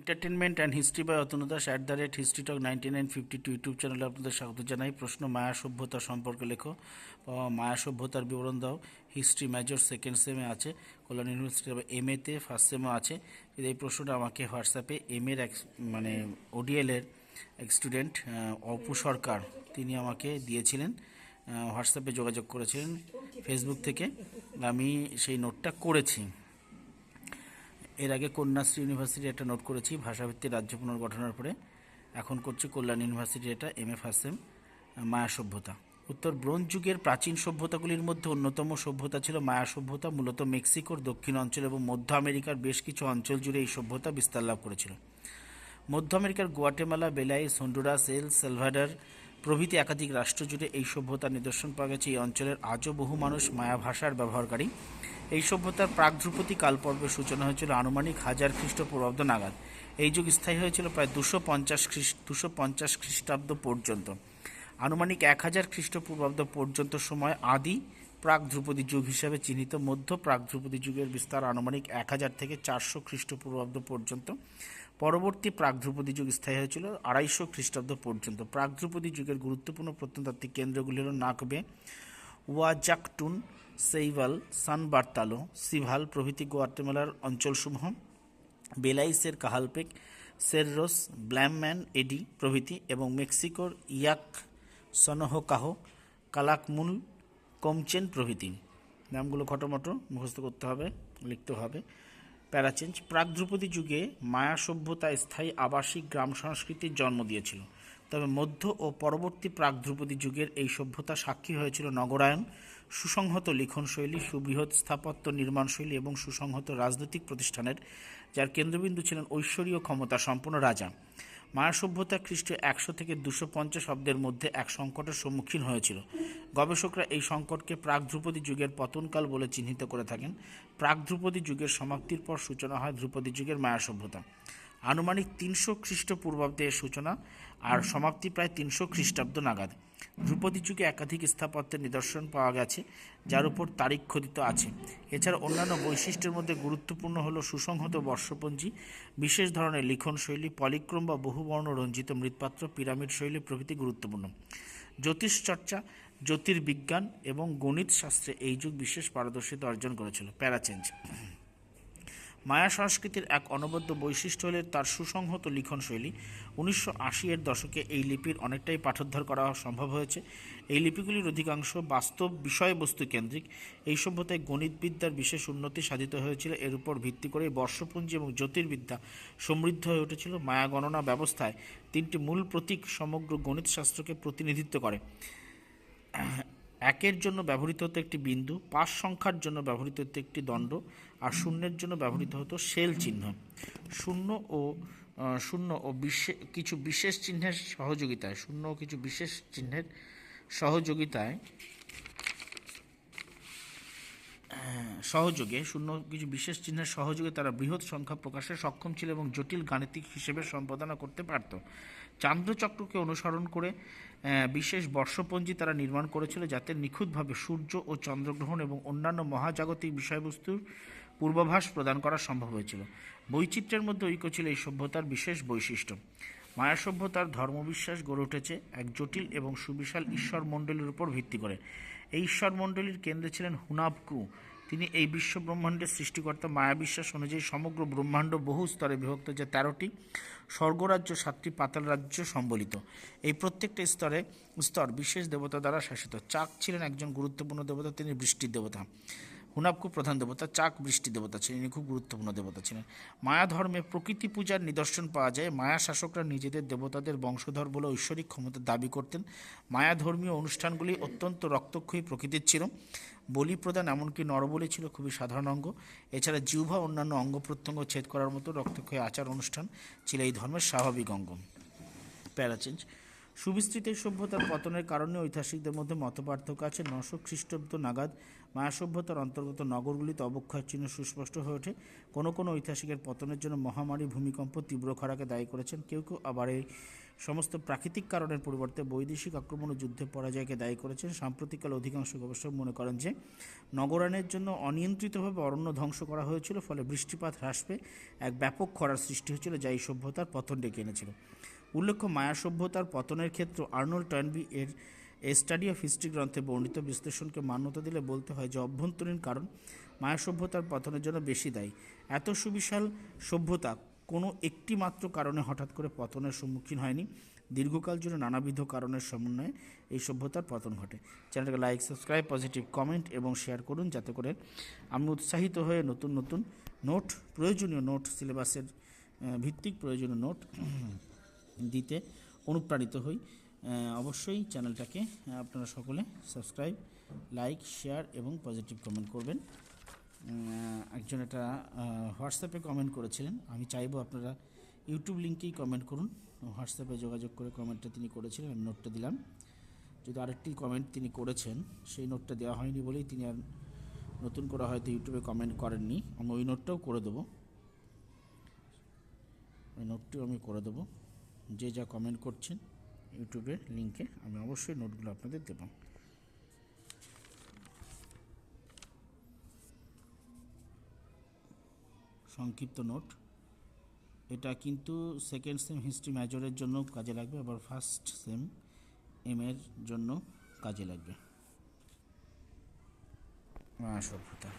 Entertainment and history by Atanu Das at the rate history talk ninety nine fifty two YouTube চ্যানেলে আপনাদের স্বাগত জানাই। প্রশ্ন মায়া সভ্যতা সম্পর্কে লেখো। মায়া সভ্যতার বিবরণ দাও। হিস্ট্রি মেজর সেকেন্ড সেমে আছে। কল্যাণ ইউনিভার্সিটি এম এতে ফার্স্ট সেমে আছে। এই প্রশ্নটা আমাকে হোয়াটসঅ্যাপে এম এর এক মানে ওডিএলের এক স্টুডেন্ট অপু সরকার, তিনি আমাকে দিয়েছিলেন। হোয়াটসঅ্যাপে যোগাযোগ করেছিলেন ফেসবুক থেকে। আমি সেই নোটটা করেছি। এর আগে কন্যাশ্রী ইউনিভার্সিটি একটা নোট করেছি, ভাষাভিত্তিক রাজ্য পুনর্গঠনের পরে। এখন করছি কল্যাণ ইউনিভার্সিটি, এটা M A first sem Maya সভ্যতা। উত্তর ব্রোঞ্জ যুগের প্রাচীন সভ্যতাগুলির মধ্যে অন্যতম সভ্যতা ছিল মায়া সভ্যতা, মূলত মেক্সিকোর দক্ষিণ অঞ্চল এবং মধ্য আমেরিকার বেশ কিছু অঞ্চল জুড়ে এই সভ্যতা বিস্তার লাভ করেছিল। মধ্য আমেরিকার গুয়াটেমালা, বেলাইস, হন্ডুরাস, এল সেলভাডার প্রভৃতি একাধিক রাষ্ট্র জুড়ে এই সভ্যতার নিদর্শন পাওয়া গেছে। এই অঞ্চলের আজও বহু মানুষ মায়া ভাষার ব্যবহারকারী। এই সভ্যতার প্রাগধ্রুপতি কালপর্বের সূচনা হয়েছিল আনুমানিক হাজার খ্রিস্টপূর্বাব্দ নাগাদ। এই যুগ স্থায়ী হয়েছিল প্রায় দুশো পঞ্চাশ খ্রিস্ট, দুশো পঞ্চাশ খ্রিস্টাব্দ পর্যন্ত। আনুমানিক এক হাজার খ্রিস্টপূর্বাব্দ পর্যন্ত সময় আদি প্রাক ধ্রুপদী যুগ হিসাবে চিহ্নিত। মধ্য প্রাক ধ্রুপদী যুগের বিস্তার আনুমানিক এক হাজার থেকে চারশো খ্রিস্টপূর্বাব্দ পর্যন্ত। পরবর্তী প্রাক ধ্রুপদী যুগ স্থায়ী হয়েছিল আড়াইশো খ্রিস্টাব্দ পর্যন্ত। প্রাক ধ্রুপদী যুগের গুরুত্বপূর্ণ প্রত্নতাত্ত্বিক কেন্দ্রগুলি হল নাকবে ওয়াজাকটুন সেইভাল, সান বার্তালো, সিভাল প্রভৃতি গোয়াটেমালার অঞ্চলসমূহ বেলাইসের কাহালপেক সেররোস ব্ল্যামম্যান, এডি প্রভৃতি এবং মেক্সিকোর ইয়াক, সনহকাহ, কালাকমুল, কমচেন প্রভৃতি। নামগুলো খটোমটো মুখস্থ করতে হবে, লিখতে হবে। প্যারাচেঞ্জ প্রাগধ্রুপদী যুগে মায়া সভ্যতা স্থায়ী আবাসিক গ্রাম সংস্কৃতির জন্ম দিয়েছিল। তবে মধ্য ও পরবর্তী প্রাগধ্রুপদী যুগের এই সভ্যতা সাক্ষী হয়েছিল নগরায়ন সুসংহত লিখনশৈলী, সুবৃহৎ স্থাপত্য নির্মাণশৈলী এবং সুসংহত রাজনৈতিক প্রতিষ্ঠানের, যার কেন্দ্রবিন্দু ছিলেন ঐশ্বরীয় ক্ষমতা সম্পন্ন রাজা। মায়া সভ্যতা খ্রিস্টীয় একশো থেকে দুশো পঞ্চাশ অব্দের মধ্যে এক সংকটের সম্মুখীন হয়েছিল। গবেষকরা এই সংকটকে প্রাক ধ্রুপদী যুগের পতনকাল বলে চিহ্নিত করে থাকেন। প্রাক ধ্রুপদী যুগের সমাপ্তির পর সূচনা হয় ধ্রুপদী যুগের মায়া সভ্যতা। আনুমানিক তিনশো খ্রিস্টপূর্বাব্দে এর সূচনা আর সমাপ্তি প্রায় তিনশো খ্রিস্টাব্দ নাগাদ। ধ্রুপদী যুগে একাধিক স্থাপত্যের নিদর্শন পাওয়া গেছে, যার উপর তারিখ খোদিত আছে। এছাড়া অন্যান্য বৈশিষ্ট্যের মধ্যে গুরুত্বপূর্ণ হল সুসংহত বর্ষপঞ্জি, বিশেষ ধরনের লিখন শৈলী, পলিক্রম বা বহুবর্ণ রঞ্জিত মৃৎপাত্র, পিরামিড শৈলী প্রভৃতি গুরুত্বপূর্ণ। জ্যোতিষচর্চা, জ্যোতির্বিজ্ঞান এবং গণিত শাস্ত্রে এই যুগ বিশেষ পারদর্শিতা অর্জন করেছিল। প্যারাচেঞ্জ। মায়া সংস্কৃতির এক অনবদ্য বৈশিষ্ট্য হলে তার সুসংহত লিখনশৈলী। উনিশশো আশি এর দশকে এই লিপির অনেকটাই পাঠোদ্ধার করা সম্ভব হয়েছে। এই লিপিগুলির অধিকাংশ বাস্তব বিষয়বস্তু কেন্দ্রিক। এই সভ্যতায় গণিতবিদ্যার বিশেষ উন্নতি সাধিত হয়েছিল। এর উপর ভিত্তি করে বর্ষপুঞ্জি এবং জ্যোতির্বিদ্যা সমৃদ্ধ হয়ে উঠেছিল। মায়া গণনা ব্যবস্থায় তিনটি মূল প্রতীক সমগ্র গণিতশাস্ত্রকে প্রতিনিধিত্ব করে। একের জন্য ব্যবহৃত হতো একটি বিন্দু, পাঁচ সংখ্যার জন্য ব্যবহৃত হতো একটি দণ্ড, আর শূন্যের জন্য ব্যবহৃত হতো শেল চিহ্ন। শূন্য ও শূন্য ও বিশে, কিছু বিশেষ চিহ্নের সহযোগিতায়, শূন্য ও কিছু বিশেষ চিহ্নের সহযোগিতায়, সহযোগে, শূন্য কিছু বিশেষ চিহ্নের সহযোগে তারা বৃহৎ সংখ্যা প্রকাশে সক্ষম ছিল এবং জটিল গাণিতিক হিসেবে সম্পাদনা করতে পারত। চান্দ্রচক্রকে অনুসরণ করে বিশেষ বর্ষপঞ্জি তারা নির্মাণ করেছিল যাতে নিখুঁতভাবে সূর্য ও চন্দ্রগ্রহণ এবং অন্যান্য মহাজাগতিক বিষয়বস্তুর পূর্বাভাস প্রদান করা সম্ভব হয়েছিল। বৈচিত্র্যের মধ্যে ঐক্য ছিল এই সভ্যতার বিশেষ বৈশিষ্ট্য। মায়া সভ্যতার ধর্মবিশ্বাস গড়ে উঠেছে এক জটিল এবং সুবিশাল ঈশ্বর মণ্ডলীর উপর ভিত্তি করে। এই ঈশ্বর মণ্ডলীর কেন্দ্রে ছিলেন হুনাবকু তিনি এই বিশ্ব ব্রহ্মাণ্ডের সৃষ্টিকর্তা মায়া বিশ্বাস অনুযায়ী সমগ্র ব্রহ্মাণ্ড বহু স্তরে বিভক্ত, যে তেরোটি স্বর্গরাজ্য, সাতটি পাতাল রাজ্য সম্বলিত। এই প্রত্যেকটা স্তরে স্তর বিশেষ দেবতা দ্বারা শাসিত। চাক ছিলেন একজন গুরুত্বপূর্ণ দেবতা, তিনি বৃষ্টির দেবতা। হুনাবকু প্রধান দেবতা, চাক বৃষ্টি দেবতা ছিলেন, ইনি খুব গুরুত্বপূর্ণ দেবতা ছিলেন। মায়া ধর্মে প্রকৃতি পূজার নিদর্শন পাওয়া যায়। মায়া শাসকরা নিজেদের দেবতাদের বংশধর বলে ঐশ্বরিক ক্ষমতা দাবি করতেন। মায়া ধর্মীয় অনুষ্ঠানগুলি অত্যন্ত রক্তক্ষয়ী প্রকৃতির ছিল। বলি প্রদান এমনকি নরবলি ছিল, খুবই সাধারণ অঙ্গ। এছাড়া জিহ্বা অন্যান্য অঙ্গ প্রত্যঙ্গ ছেদ করার মতো রক্তক্ষয়ী আচার অনুষ্ঠান ছিল এই ধর্মের স্বাভাবিক অঙ্গ। প্যারাচেঞ্জ সুবিস্তৃত সভ্যতার পতনের কারণে ঐতিহাসিকদের মধ্যে মতপার্থক্য আছে। নশো খ্রিস্টাব্দ নাগাদ মায়া সভ্যতার অন্তর্গত নগরগুলিতে অবক্ষয়ের চিহ্ন সুস্পষ্ট হয়ে ওঠে। কোনো কোনো ঐতিহাসিকের পতনের জন্য মহামারী ভূমিকম্প তীব্র খরাকে দায়ী করেছেন। কেউ কেউ আবার এই সমস্ত প্রাকৃতিক কারণের পরিবর্তে বৈদেশিক আক্রমণ ও যুদ্ধে পরাজয়কে দায়ী করেছেন। সাম্প্রতিককালে অধিকাংশ গবেষক মনে করেন যে, নগরায়নের জন্য অনিয়ন্ত্রিতভাবে অরণ্য ধ্বংস করা হয়েছিল, ফলে বৃষ্টিপাত হ্রাস পেয়ে এক ব্যাপক খরার সৃষ্টি হয়েছিল, যা এই সভ্যতার পতন ডেকে এনেছিল। উল্লেখ্য, মায়া সভ্যতার পতনের ক্ষেত্রে আর্নল্ড টনবি এর স্টাডি অফ হিস্ট্রি গ্রন্থে বর্ণিত বিশ্লেষণকে মান্যতা দিলে বলতে হয় যে অভ্যন্তরীণ কারণ মায়া সভ্যতার পতনের জন্য বেশি দায়ী। এত সুবিশাল সভ্যতা কোনো একটি মাত্র কারণে হঠাৎ করে পতনের সম্মুখীন হয়নি। দীর্ঘকাল জুড়ে নানাবিধ কারণের সমন্বয়ে এই সভ্যতার পতন ঘটে। চ্যানেলকে লাইক, সাবস্ক্রাইব, পজিটিভ কমেন্ট এবং শেয়ার করুন যাতে করে আমি উৎসাহিত হয়ে নতুন নতুন নোট, প্রয়োজনীয় নোট, সিলেবাসের ভিত্তিক প্রয়োজনীয় নোট দিতে অনুপ্রাণিত হই। অবশ্যই চ্যানেলটাকে আপনারা সকলে সাবস্ক্রাইব, লাইক, শেয়ার এবং পজিটিভ কমেন্ট করবেন। একজন এটা হোয়াটসঅ্যাপে কমেন্ট করেছিলেন। আমি চাইব আপনারা ইউটিউব লিঙ্কেই কমেন্ট করুন। হোয়াটসঅ্যাপে যোগাযোগ করে কমেন্টটা তিনি করেছিলেন, আমি নোটটা দিলাম। যদি আরেকটি কমেন্ট তিনি করেছেন, সেই নোটটা দেওয়া হয়নি বলেই তিনি আর নতুন করে হয়তো ইউটিউবে কমেন্ট করেননি। আমি ওই নোটটাও করে দেবো। ওই নোটটিও আমি করে দেবো। যে যা কমেন্ট করছেন ইউটিউবের লিঙ্কে আমি অবশ্যই নোটগুলো আপনাদের দেবো। সংক্ষিপ্ত নোট এটা কিন্তু সেকেন্ড সেম হিস্ট্রি মেজরের জন্য কাজে লাগবে, আবার ফার্স্ট সেম এম এর জন্য কাজে লাগবে। সভ্যতা